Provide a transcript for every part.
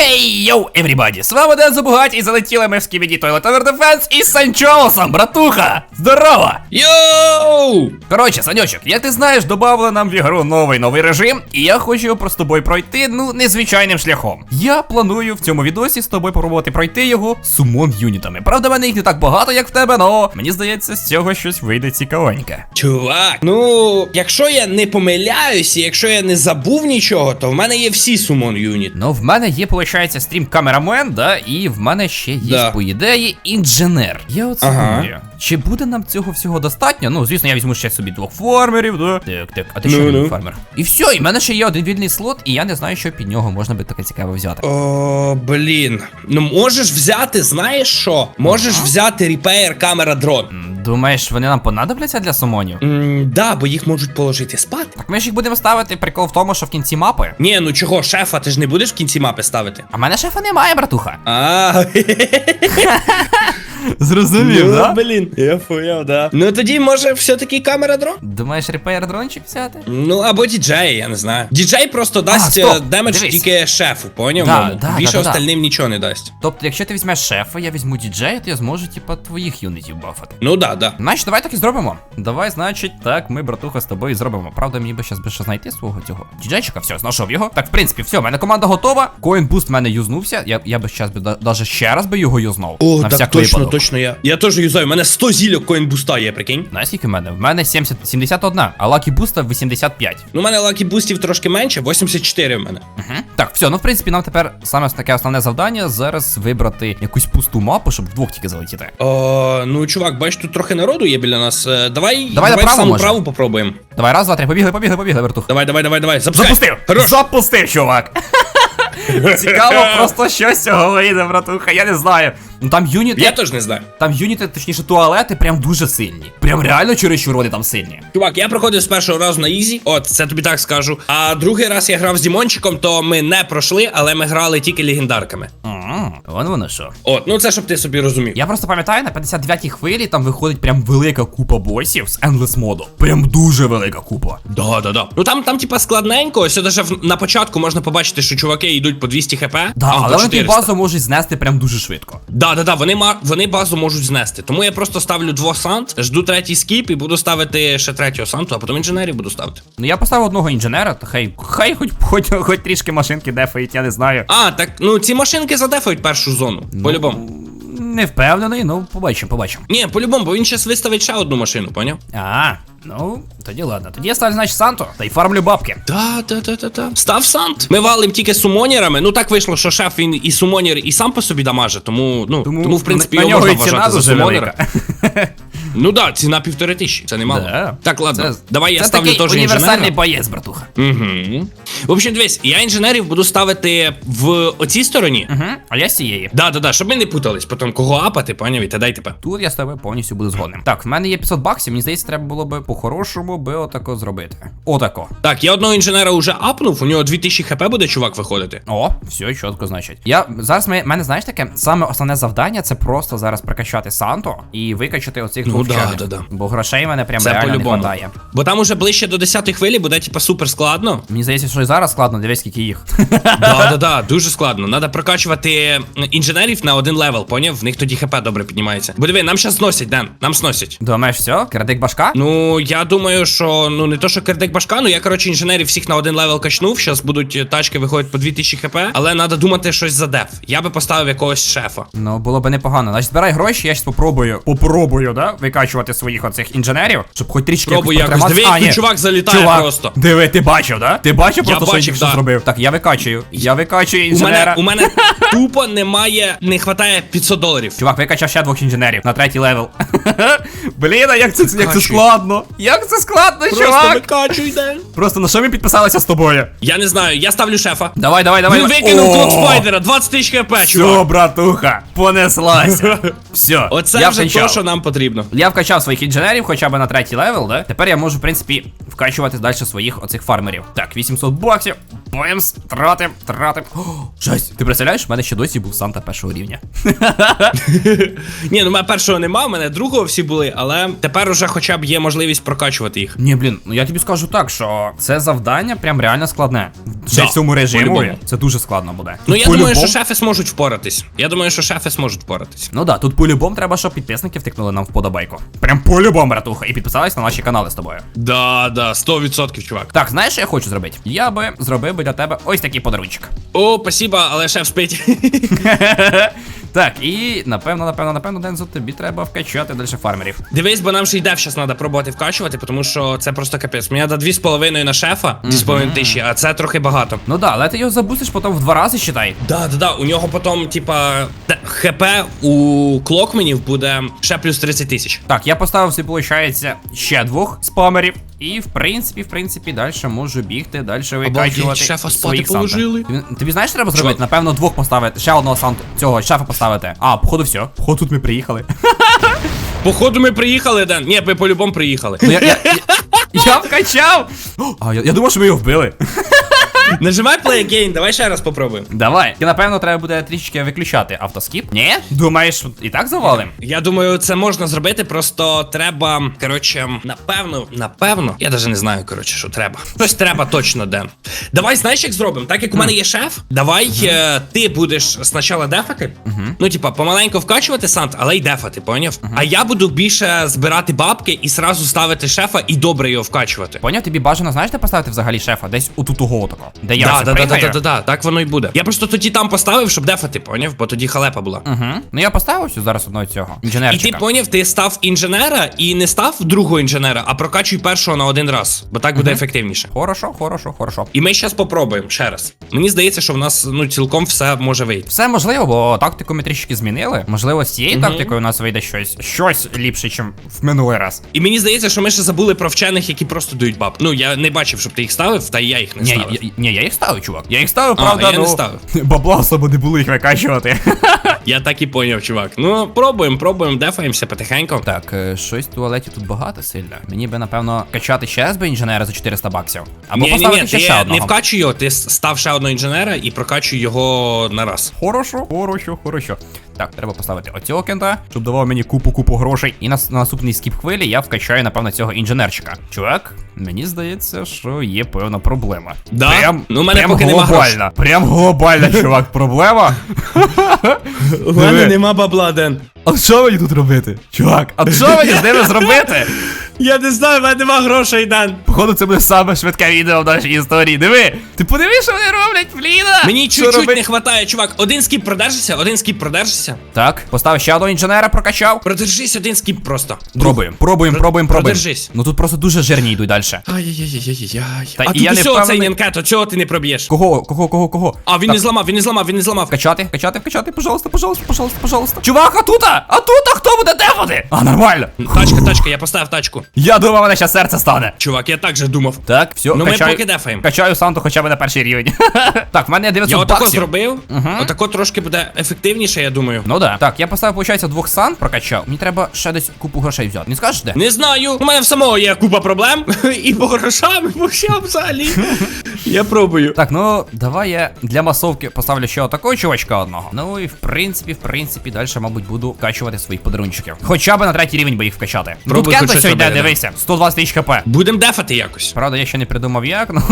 Хей, йоу, everybody! З вами Ден Забугать і залетіли ми в Skibidi Toilet Tower Defense із Санчолосом, братуха! Здорово! Йоу! Коротше, Саньочок, як ти знаєш, добавили нам в ігру новий новий режим, і я хочу його просто тобою пройти, ну, незвичайним шляхом. Я планую в цьому відосі з тобою попробувати пройти його сумон юнітами. Правда, в мене їх не так багато, як в тебе, але мені здається, з цього щось вийде цікавеньке. Чувак, ну, якщо я не помиляюсь, і якщо я не забув нічого, то в мене є всі сумон юніт. Ну, в мене є, виходить, стрім камерамен, да, і в мене ще є, Да. по ідеї, інженер. Я от Ага. думаю, чи буде нам цього всього достатньо? Ну, звісно, я візьму ще собі двох фармерів, да. Так, так, а ти що Ну, мій ну. фармер? І все, і в мене ще є один вільний слот, і я не знаю, що під нього можна би таке цікаве взяти. О, блін. Ну можеш взяти, знаєш що? Можеш взяти репеєр камера дрон. Думаєш, вони нам понадобляться для сумонів? М, да, бо їх можуть положити спати. Так ми ж їх будемо ставити, прикол в тому, що в кінці мапи. Ні, ну чого, шефа, ти ж не будеш в кінці мапи ставити. А в мене шефа немає, братуха. А, Зрозумів, ну, блін, я поняв, да. Ну тоді може все-таки камера дрон? Думаєш, репейр дрончик взяти? Ну або діджей, я не знаю. Діджей просто дасть е, демедж дивись. тільки шефу, поняв? Да, да, Більше да, да, да. нічого не дасть. Тобто, якщо ти візьмеш шефа, я візьму діджея, то я зможу, типа, твоїх юнітів бафати. Ну да, да. Значить, давай так і зробимо. Давай, значить, так, ми, братуха, з тобою зробимо. Правда, мені би зараз би ще знайти свого цього діджейчика. Все, знайшов його. Так, в принципі, все, в мене команда готова. Коін буст в мене юзнувся. Я, я би зараз би да- даже ще раз би його юзнув. О, на так всяк точно. Точно я. Я теж юзаю, у мене 100 зільок коін буста є, прикинь. Знаєш, скільки в мене? В мене 70, 71, а лакі буста 85. Ну, у мене лакі бустів трошки менше, 84 в мене. Угу. Так, все, ну в принципі, нам тепер саме таке основне завдання зараз вибрати якусь пусту мапу, щоб вдвох тільки залетіти. О, ну, чувак, бачиш, тут трохи народу є біля нас. Е, Давай, Давай направо, саму може? праву попробуємо. Давай, раз, два, три, побігли, побігли, побігли, братух. Давай, давай, давай, давай. Запускай. Запустив! Хорош. Запустив, чувак! Цікаво просто що з цього вийде, братуха, я не знаю. Ну там юніти, Я теж не знаю. там юніти, точніше туалети, прям дуже сильні. Прям реально чересчур вони там сильні. Чувак, я проходив з першого разу на Ізі, от це тобі так скажу. А другий раз я грав з Дімончиком, то ми не пройшли, але ми грали тільки легендарками. Ага, вон воно що. От, ну це щоб ти собі розумів. Я просто пам'ятаю, на 59-й хвилі там виходить прям велика купа босів з Endless моду. Прям дуже велика купа. Да, да, да. Ну там, там, типа, складненько. Ось даже в- на початку можна побачити, що чуваки йдуть по 200 хп. Да, але вони ту 400. базу можуть знести прям дуже швидко. Да, да, да, вони, ма- вони базу можуть знести. Тому я просто ставлю двох сант, жду третій скіп і буду ставити ще третього санту, а потім інженерів буду ставити. Ну я поставив одного інженера, то хай, хай хоч, хоч, хоч трішки машинки дефають, я не знаю. А, так, ну ці машинки задефають першу зону. Ну. По-любому. Не впевнений, ну побачимо, побачимо. Ні, по-любому, бо він зараз виставить ще одну машину, поняв? А, ну, тоді ладно. Тоді я ставлю, значить, Санту та й фармлю бабки. Та, та, та, та, та. Став сант. Ми валим тільки сумонірами. Ну так вийшло, що шеф він і сумонір, і сам по собі дамаже, тому, ну, тому, в принципі, його можна вважати за сумонера. Ну да, ціна півтори тисячі, це немало. Да. Так, ладно, Це- давай я це ставлю теж універсальний інженера. боєць, братуха. Угу. В общем, дивись, я інженерів буду ставити в оцій стороні. Угу, а я з цієї. Да, да, да, щоб ми не путались, потім кого апати, поняв, і дай типа. Тут я з тобою повністю буду згодним. Так, в мене є 500 баксів, мені здається, треба було би по-хорошому би отако зробити. Отако. Так, я одного інженера вже апнув, у нього 2000 хп буде чувак виходити. О, все чітко, значить. Я зараз ми, мене знаєш таке, саме основне завдання це просто зараз прокачати Санту і викачати оцих Ну двох да, да, да. Бо грошей в мене прям Це реально не по-любому. хватає. Бо там уже ближче до 10 хвилі буде, типа, супер складно. Мені здається, що і зараз складно, дивись, скільки їх. Да, да, да, дуже складно. Надо прокачувати інженерів на один левел, поняв? В них тоді хп добре піднімається. Бо диви, нам щас зносять, Ден, нам зносять. Думаєш, все? Кредик башка? Ну, я думаю, що ну не то, що кердек башка, ну я коротше інженерів всіх на один левел качнув. Зараз будуть е, тачки виходять по 2000 хп, але треба думати щось за деф. Я би поставив якогось шефа. Ну, було би непогано. Значить, збирай гроші, я щас попробую. Попробую, да? Викачувати своїх оцих інженерів, щоб хоч трішки Пробуй якось якось. Диви, який ні. чувак залітає Чувак, просто. Диви, ти бачив, да? Ти бачив Я просто, бачив, що да. зробив? Так, я викачую. Я викачую У мене, інженера. у мене тупо немає, не хватає 500 доларів. Чувак, викачав ще двох інженерів на третій левел. Блін, а як це, як це Викачуй. складно? Як це складно, Просто чувак? викачуй, Ден. Просто на що ми підписалися з тобою? Я не знаю, я ставлю шефа. Давай, давай, давай. Він викинув О! клок спайдера, 20 тисяч хп, Все, чувак. братуха, понеслася. Все, Оце я вже вкачав. то, що нам потрібно. Я вкачав своїх інженерів хоча б на третій левел, да? Тепер я можу, в принципі, вкачувати далі своїх оцих фармерів. Так, 800 баксів. Бемс, тратим, тратим. О, Жесть, ти представляєш? В мене ще досі був Санта першого рівня. Ні, ну мене першого нема, у мене другого всі були, але тепер уже хоча б є можливість прокачувати їх. Ні, блін, ну я тобі скажу так, що це завдання прям реально складне. Ще в цьому режимі по-любому. це дуже складно буде. Ну Тут я думаю, по-любому- що шефи зможуть впоратись. Я думаю, що шефи зможуть впоратись. Ну да, тут по-любому треба, щоб підписники втикнули нам вподобайку. Прям по-любому, братуха, і підписались на наші канали з тобою. Да, да, 100% чувак. Так, знаєш, що я хочу зробити? Я би зробив би для тебе ось такий подарунчик. О, спасибо, але шеф спить. Так, і напевно, напевно, напевно, Дензо, тобі треба вкачати далі фармерів. Дивись, бо нам ще й дев зараз треба пробувати вкачувати, тому що це просто капець. Мені треба 2,5 на шефа, 2,5 тисячі, а це трохи багато. Ну да, але ти його забустиш потім в два рази, считай. Да, да, да. У нього потім, типа, ХП у клокменів буде ще плюс 30 тисяч. Так, я поставив собі, виходить, ще двох спамерів. І в принципі, в принципі, далі можу бігти, далі викачувати. шефа спати положили. Тобі, тобі знаєш, треба зробити? Напевно, двох поставити. Ще одного санту цього шефа поставити. А, походу, все. Походу, тут ми приїхали. Походу, ми приїхали, Ден. Ні, ми по-любому приїхали. Ну, я, я, я, я вкачав! А, я, я думав, що ми його вбили. Нажимай play again, давай ще раз попробуємо. Давай. І напевно треба буде трішки виключати автоскіп. Ні? Думаєш, і так завалим? Я думаю, це можна зробити, просто треба. Коротше, напевно, напевно. Я навіть не знаю, коротше, що треба. Щось треба точно, Ден. Давай, знаєш, як зробимо? Так як у мене є шеф, давай е, ти будеш спочатку дефати. Ну, типа, помаленьку вкачувати сант, але й дефати, поняв? А я буду більше збирати бабки і сразу ставити шефа і добре його вкачувати. Поняв, тобі бажано, знаєш, де поставити взагалі шефа? Десь отут того тако. Де я Да, да, да, да, да, да, так воно й буде. Я просто тоді там поставив, щоб дефати, поняв, бо тоді халепа була. Угу. Ну я поставив сюди зараз одного цього. І ти поняв, ти став інженера і не став другого інженера, а прокачуй першого на один раз, бо так буде ефективніше. Хорошо, хорошо, хорошо. І ми зараз попробуємо ще раз. Мені здається, що в нас ну цілком все може вийти. Все можливо, бо тактику ми трішки змінили. Можливо, з цією тактикою у нас вийде щось щось ліпше, ніж в минулий раз. І мені здається, що ми ще забули про вчених, які просто дають баб. Ну я не бачив, щоб ти їх ставив, та я їх не Ні, ставив. я, ні, я їх ставив, чувак. Я їх ставив, А, правда, я не ну, ставив. Бабла особо не було їх викачувати. Я так і поняв, чувак. Ну пробуємо, пробуємо, дефаємося потихеньку. Так, е, щось в туалеті тут багато сильно. Мені би, напевно, качати ще раз би інженера за 400 баксів. Або Ні, ні, поставити ні, ще, ти ще не одного. вкачуй його, ти став ще одного інженера і прокачуй його на раз. Хорошо, хорошо, хорошо. Так, треба поставити оцього кента, щоб давав мені купу-купу грошей. І на, на наступній скіп хвилі я вкачаю, напевно, цього інженерчика. Чувак, мені здається, що є певна проблема. Да? Прям, Ну, мене прям поки глобальна. Прям глобальна, чувак, проблема. У мене нема бабла, Ден. А що мені тут робити? Чувак, а що мені з ними зробити? Я не знаю, в мене нема грошей, Ден. Походу, це буде саме швидке відео в нашій історії. Диви! Ти подиви, що вони роблять, бліна! Мені чуть-чуть не хватає, чувак. Один скіп продержишся, один скіп продержишся. Так, поставив ще одного інженера, прокачав. Продержись один скіп просто. Пробуємо, пробуємо, пробуємо, пробуємо. продержись. Ну тут просто дуже жирні йдуть далі. Ай-яй-яй-яй-яй. Та А і тут я не усього цей впевнений- цього ти не проб'єш. Кого, кого, кого, кого? А він Так, не зламав, він не зламав, він не зламав. Вкачати, вкачати, вкачати, пожалуйста, пожалуйста, пожалуйста, пожалуйста. Чувак, а тута! А тута хто буде дефати? А, нормально. Тачка, тачка, я поставив тачку. Я думав, мене ще серце стане. Чувак, я так же думав. Так, все, Ну, ми поки дефаємо. Качаю Санту хоча б на перший рівень. так, в мене є 900 Я отако баксів. зробив. Отако трошки буде ефективніше, я думаю. Ну да. Так, я поставив, виходить, двох сан прокачав. Мені треба ще десь купу грошей взяти. Не скажеш де? Не знаю. У мене в самого є купа проблем. І по грошам, і по всьому взагалі. Я пробую. Так, ну давай я для масовки поставлю ще отакого чувачка одного. Ну і в принципі, в принципі, далі, мабуть, буду вкачувати своїх подарунчиків. Хоча б на третій рівень би їх вкачати. Тут хоч сьогодні, дивися, 120 тисяч хп. Будем дефати якось. Правда, я ще не придумав як, ну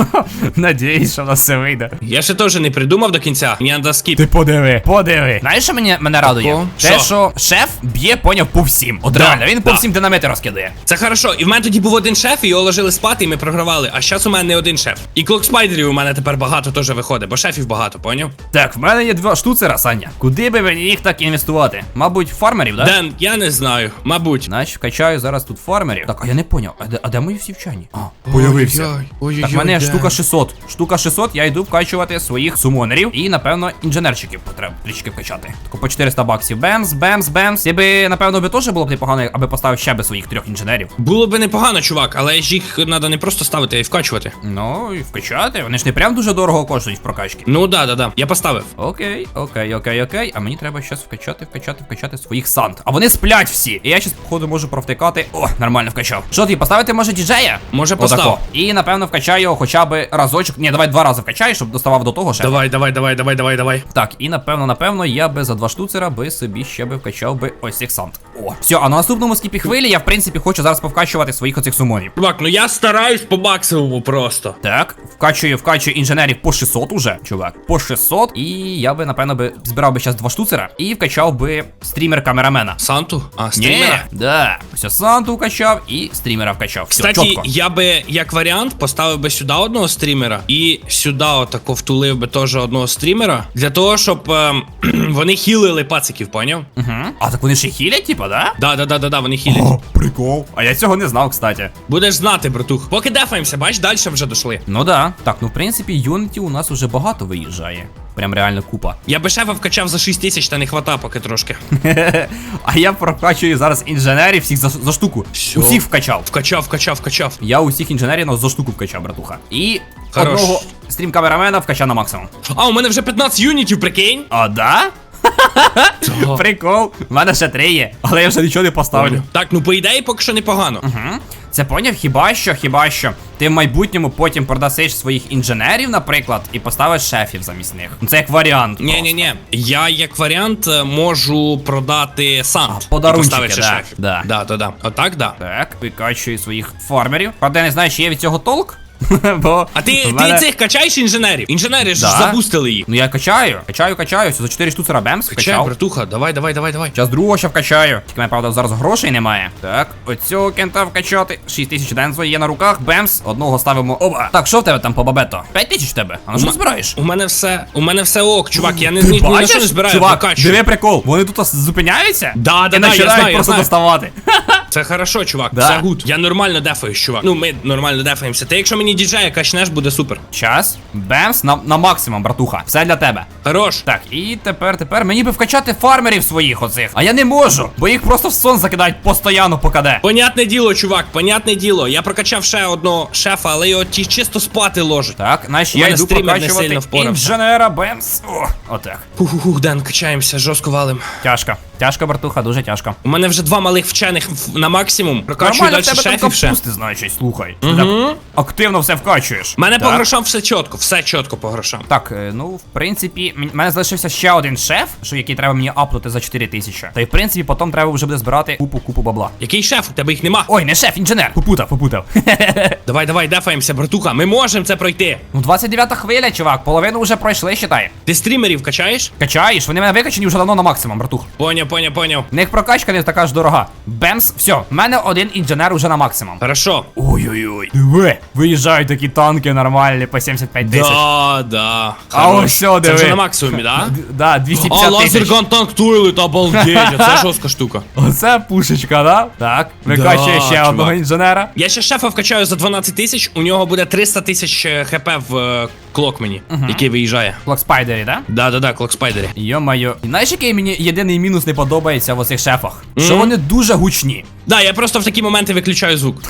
надіюсь, що в нас все вийде. Я ще теж не придумав до кінця. Мені треба скіп. Ти подиви, подиви. Знаєш, що мене, мене радує? Те, Що? шеф б'є, поняв, по всім. От реально, він по всім динамити розкидає. Це хорошо. І в мене тоді був один шеф, і його ложили спати, і ми програвали. А зараз у мене не один шеф. І клок спайдерів у мене тепер багато теж виходить, бо шефів багато, поняв? Так, в мене є два штуцера, Саня. Куди би мені їх так інвестувати? Мабуть, фармерів, да? Ден, я не знаю. Мабуть. Значить, вкачаю зараз тут фармерів. Так, а я не поняв, а де, а де мої всі вчені? А, появився. Так, в мене штука 600. Штука 600, я йду вкачувати своїх сумонерів і, напевно, інженерчиків потрібно трішки вкачати. Тако по 400 баксів. Бемс, бемс, бемс. Ти би, напевно, би теж було б непогано, аби поставив ще би своїх трьох інженерів. Було би непогано, чувак, але ж їх треба не просто ставити, а й вкачувати. Ну, і вкачати. Вони ж не прям дуже дорого коштують в прокачки. Ну да, да, да. Я поставив. Окей, окей, окей, окей. А мені треба щас вкачати, вкачати, вкачати своїх сант. А вони сплять всі. І я щас, походу, можу провтикати. О, нормально вкачав. Що ти, поставити може діджея? Може, постав. І напевно вкачаю його хоча б разочок. Ні, давай два рази вкачаю, щоб доставав до того ще. Давай, давай, давай, давай, давай, давай. Так, і напевно, напевно, я би за два штуцера би собі ще би вкачав би ось цих сант. О, все, а на наступному скіпі хвилі я в принципі хочу зараз повкачувати своїх оцих сумонів. Чувак, ну я стараюсь по максимуму просто. Так, вкачую, вкачую інженерів по 600 уже, чувак. По 600. І я би, напевно, би збирав би зараз два штуцера і вкачав би стрімер камерамена. Санту? А, Ні, стрімера? да. Все Санту вкачав і стрімера вкачав. Все, Кстати, чітко. я би як варіант поставив би сюди одного стрімера і сюди отако втулив би теж одного стрімера. Для того, щоб ем, вони хілили пациків, поняв? Угу. А так вони ще хілять, типа, да? Да, да, да, да, да, вони хілять. О, прикол. А я цього не знав, кстати. Будеш знати, братух. Поки дефаємося, бач, далі вже дошли. Ну да. Так, ну в принципі, юнітів у нас уже багато виїжджає. Прям реально купа. Я би шефа вкачав за 6 тисяч, та не хвата поки трошки. А я прокачую зараз інженерів всіх за, за штуку. Всьо. Усіх вкачав. Вкачав, вкачав, вкачав. Я усіх інженерів ну, за штуку вкачав, братуха. І Хорош. одного стрім камерамена вкачав на максимум. А, у мене вже 15 юнітів, прикинь. А, да? Прикол. У мене ще три є, але я вже нічого не поставлю. Так, ну по ідеї поки що непогано. Угу. Це поняв, хіба що, хіба що. Ти в майбутньому потім продасиш своїх інженерів, наприклад, і поставиш шефів замість них. Ну це як варіант. Ні, ні, ні. Я як варіант е, можу продати сам. Поставити да, да. Да, да, да. Отак, да. Так, викачую своїх фармерів. Правда, я не знаю, чи є від цього толк. Бо А ти, мене- ти цих качаєш інженерів? Інженери ж Да. забустили їх. Ну я качаю, качаю, качаю. Все за 4 штуцера бемс Качай, вкачав. братуха, давай, давай, давай, давай. Зараз другого ще вкачаю. Тільки мене, правда, зараз грошей немає. Так, оцього кента вкачати. 6 тисяч дензо є на руках. Бемс. Одного ставимо. Оба. Так, що в тебе там по бабето? 5 тисяч в тебе? А ну що збираєш? У мене все, у мене все ок, чувак, я не, ні, на що не збираю, Чувак, диви прикол. Вони тут зупиняються? Да, да, і да, я знаю, я знаю. доставати. Це хорошо, чувак, Да. все гуд. Я нормально дефаюсь, чувак. Ну, ми нормально дефаємося. Ти якщо мені діджея качнеш, буде супер. Час. Бемс на, на максимум, братуха. Все для тебе. Хорош. Так, і тепер, тепер мені би вкачати фармерів своїх оцих. А я не можу, бо їх просто в сон закидають постійно по КД. Понятне діло, чувак, понятне діло. Я прокачав ще одного шефа, але його ті чисто спати ложать. Так, значить У я йду прокачувати інженера Бемс. О, отак. Хух-хух, Ден, качаємося, жорстко валим. Тяжко. Тяжко, братуха, дуже тяжко. У мене вже два малих вчених на максимум. Прокачую Нормально, далі в шефів ще. капусти, значить, слухай. Ти так активно все вкачуєш. У мене по Так. грошам все чітко, все чітко по грошам. Так, е, ну, в принципі, м- мене залишився ще один шеф, що який треба мені апнути за 4 тисячі. Та й в принципі потім треба вже буде збирати купу купу бабла. Який шеф? У тебе їх нема. Ой, не шеф, інженер. Попутав, попутав. Давай, давай, дефаємося, братуха. Ми можемо це пройти. ну, 29 хвиля, чувак, половину вже пройшли, считай. Ти стрімерів качаєш? Качаєш, вони в мене викачені вже давно на максимум, братух. Поняв, поняв, поняв. В них прокачка не така ж дорога. Бемс, все, в мене один інженер уже на максимум. Хорошо. Ой-ой-ой. Диви, виїжджають такі танки нормальні по 75 тисяч. Да, да. А Хорош. ось все, Це диви. вже на максимумі, да? Д- Да, А, 250 тисяч. лазерган танк туйлет, обалдеть, це жорстка штука. Оце пушечка, да? Так, викачує ще чувак. одного інженера. Я ще шефа вкачаю за 12 тисяч, у нього буде 300 тисяч е, хп в е, клокмені, який виїжджає. Клок Спайдері, да? Да, да, да, клок спайдері. Йо-моє. І знаєш, який мені єдиний мінус не подобається в оцих шефах? Що вони дуже гучні. Да, я просто в такі моменти виключаю звук.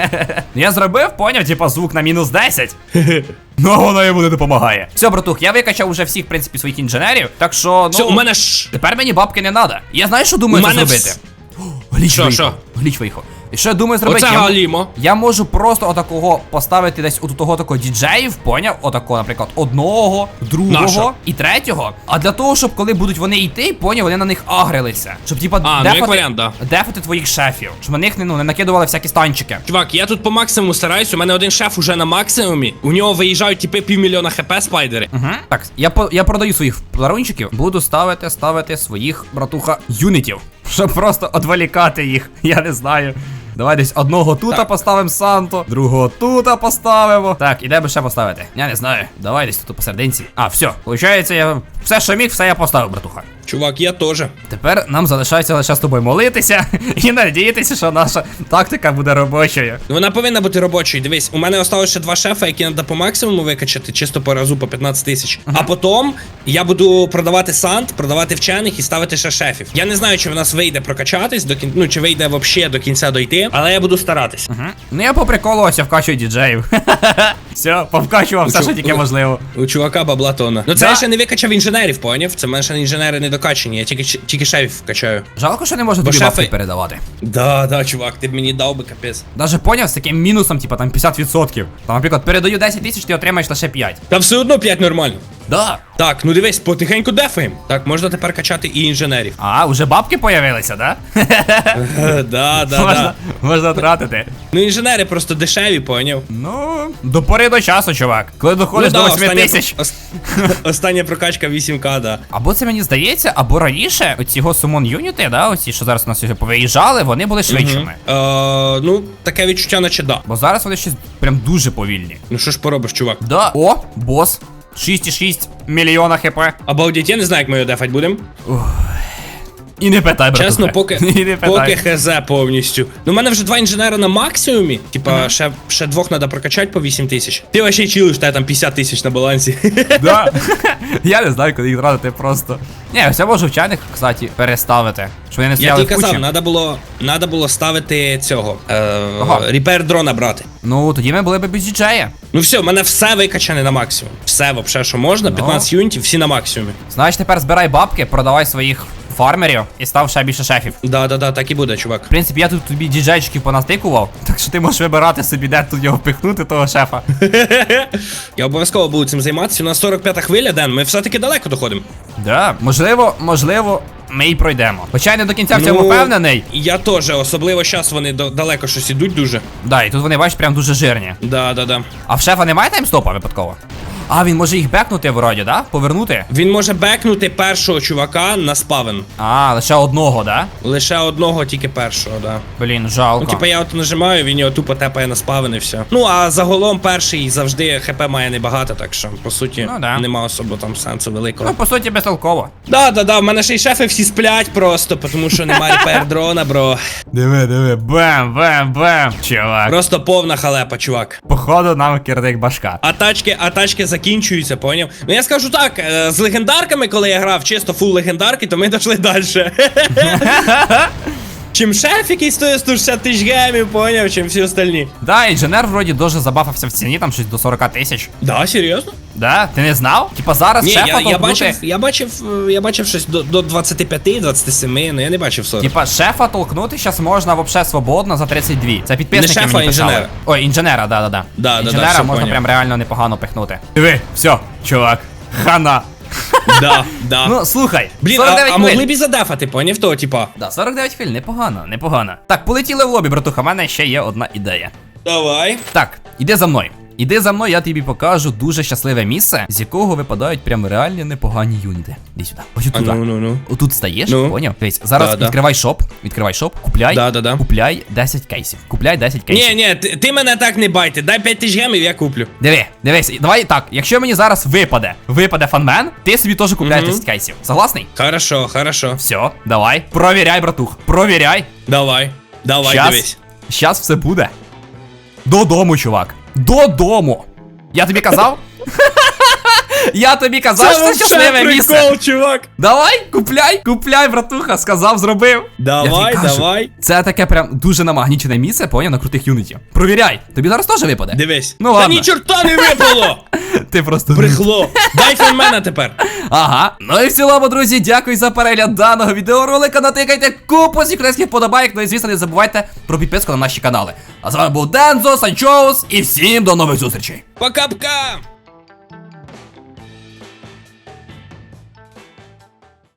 Я зробив, поняв, типа звук на мінус 10. Ну, воно йому не допомагає. Все, братух, я викачав уже всіх, в принципі, своїх інженерів. Так що, ну. Все, у мене ж. Тепер мені бабки не треба. Я знаю, що думаю що це мене зробити. вс- Гліч Що, виїхав. що? Гліч виїхав. І що я думаю зробити? Оце Я галімо. Я можу просто отакого поставити десь от того такого діджеїв, поняв? Отакого, наприклад, одного, другого Нащо? і третього. А для того, щоб коли будуть вони йти, поняв, вони на них агрилися. Щоб типа А, ну як варіант, да. дефати твоїх шефів. Щоб на них не, ну, не накидували всякі станчики. Чувак, я тут по максимуму стараюсь, у мене один шеф уже на максимумі. У нього виїжджають типи півмільйона хп спайдери. Угу. Так, я по я продаю своїх подарунчиків, буду ставити, ставити своїх братуха юнітів. Щоб просто одволікати їх. Я не знаю. Давай десь одного тута поставимо Санто, другого тута поставимо. Так, і де би ще поставити? Я не знаю. Давай десь тут посерединці. А, все. Получається, я все, що міг, все я поставив, братуха. Чувак, я теж. Тепер нам залишається лише з тобою молитися і надіятися, що наша тактика буде робочою. Вона повинна бути робочою. Дивись, у мене осталось ще два шефа, які треба по максимуму викачати, чисто по разу по 15 тисяч. А потім я буду продавати сант, продавати вчених і ставити ще шефів. Я не знаю, чи в нас вийде прокачатись до кін... ну чи вийде взагалі до кінця дойти, але я буду старатись. Угу. Ну я по приколу ось я вкачую діджеїв. Все, повкачував все, що тільки можливо. У чувака бабла тона. Ну це Да. я ще не викачав інженер. Інженерів, поняв? Це менше інженери не докачені, я тільки, тільки шефів качаю. Жалко, що не можна Бо тобі шефи- бабки передавати. Да, да, чувак, ти б мені дав би капець. Даже поняв з таким мінусом, типа там 50%. Там, наприклад, передаю 10 тисяч, ти отримаєш лише 5. Та все одно 5 нормально. Да. Так, ну дивись, потихеньку дефаємо. Так, можна тепер качати і інженерів. А, уже бабки появилися, да? Е, Да, да, можна, да. можна тратити. Ну інженери просто дешеві, поняв? Ну, до пори до часу, чувак. Коли доходиш Ну, до да, 8 остання, тисяч. ос- остання прокачка 8к, да. Або це мені здається, або раніше оці його сумон юніти, да, оці, що зараз у нас повиїжджали, вони були швидшими. Е, ну, таке відчуття, наче да. Бо зараз вони щось прям дуже повільні. Ну що ж поробиш, чувак? Да. О, бос. 6,6 мільйона хп. Обалдеть, я не знаю, як ми його дефать будемо. І не питай, братуха. Чесно, поки, І не поки хз повністю. Ну, у мене вже два інженера на максимумі. Типа, ще, ще двох треба прокачати по 8 тисяч. Ти вообще чилиш, та там 50 тисяч на балансі. Да. Я не знаю, куди їх тратити просто. Ні, все можу вчених, кстати, переставити. Щоб вони не Я стояли тобі в казав, кучі. треба було, надо було ставити цього. Е, Ага. Репер дрона брати. Ну, тоді ми були б без діджея. Ну все, в мене все викачане на максимум. Все, вообще, що можна, Ну. 15 юнітів, всі на максимумі. Знаєш, тепер збирай бабки, продавай своїх фармерів і став ще більше шефів. Да, да, да, так і буде, чувак. В принципі, я тут тобі діджейчиків понастикував, так що ти можеш вибирати собі, де тут його пихнути, того шефа. Я обов'язково буду цим займатися. У нас 45-та хвиля, Ден, ми все-таки далеко доходимо. Да, можливо, можливо, ми і пройдемо. Хоча я не до кінця в цьому Ну, впевнений. Я теж, особливо зараз вони далеко щось ідуть дуже. Да, і тут вони, бачиш, прям дуже жирні. Да, да, да. А в шефа немає таймстопа випадково? А, він може їх бекнути вроді, да? Повернути? Він може бекнути першого чувака на спавен. А, лише одного, да? Лише одного, тільки першого, да. Блін, жалко. Ну, типа я от нажимаю, він його тупо тепає на спавен і все. Ну, а загалом перший завжди хп має небагато, так що, по суті, Ну, да. нема особо там сенсу великого. Ну, по суті, безтолково. Да, да, да, в мене ще й шефи всі сплять просто, тому що немає репер дрона, бро. Диви, диви, бем, бем, бем. Чувак. Просто повна халепа, чувак. Походу нам кирдик башка. А тачки, а тачки закінчуються, поняв? Ну я скажу так, е, з легендарками, коли я грав чисто фул легендарки, то ми дійшли далі. Чим шеф, який стоїть 160 тисяч гемів, поняв, чим всі остальні. Да, інженер вроді дуже забафався в ціні, там щось до 40 тисяч. Да, серйозно? Да, ти не знав? Типа зараз Ні, шефа я, я бачив, я бачив, е, я бачив щось до, до 25-27, ну я не бачив 40. Типа шефа толкнути зараз можна вообще свободно за 32. Це підписники Не шефа, мені писали. інженера. Ой, інженера, да, да, да. Да, да, да, інженера все можна поняв. прям реально непогано пихнути. Диви, все, чувак. Хана. Да, да. Ну, слухай, Блін, а, 49 а хвилин. могли б і задефати, поняв то, типа. Да, 49 хвиль, непогано, непогано. Так, полетіли в лобі, братуха, в мене ще є одна ідея. Давай. Так, іди за мною. Іди за мною, я тобі покажу дуже щасливе місце, з якого випадають прям реальні непогані юніти. Іди сюди. Ось туди. ну, ну, ну. Отут стаєш, Ну. поняв? Дивись, зараз Да, да. відкривай шоп, відкривай шоп, купляй, Да, да, да. купляй 10 кейсів. Купляй 10 кейсів. Ні, ні, ти, ти мене так не байте. Дай 5 тисяч гемів, я куплю. Диви, дивись, давай так, якщо мені зараз випаде, випаде фанмен, ти собі теж купляєш Мгм. 10 кейсів. Согласний? Хорошо, хорошо. Все, давай. Провіряй, братух. Провіряй. Давай. Давай, Щас, дивись. щас все буде. Додому, чувак. Додому. Я тобі казав? Я тобі казав, що це щасливе місце. чувак. Давай, купляй, купляй, братуха, сказав, зробив. Давай, кажу, давай. Це таке прям дуже намагнічене місце, поняв, на крутих юнітів. Провіряй, тобі зараз теж випаде. Дивись. Ну Та ні чорта не випало! Ти просто Брехло. Дай фенмена тепер. Ага. Ну і в цілому, друзі, дякую за перегляд даного відеоролика. Натикайте купу сікретських подобайок. Ну і звісно, не забувайте про підписку на наші канали. А з вами був Дензо, Санчоус і всім до нових зустрічей. Пока-пока.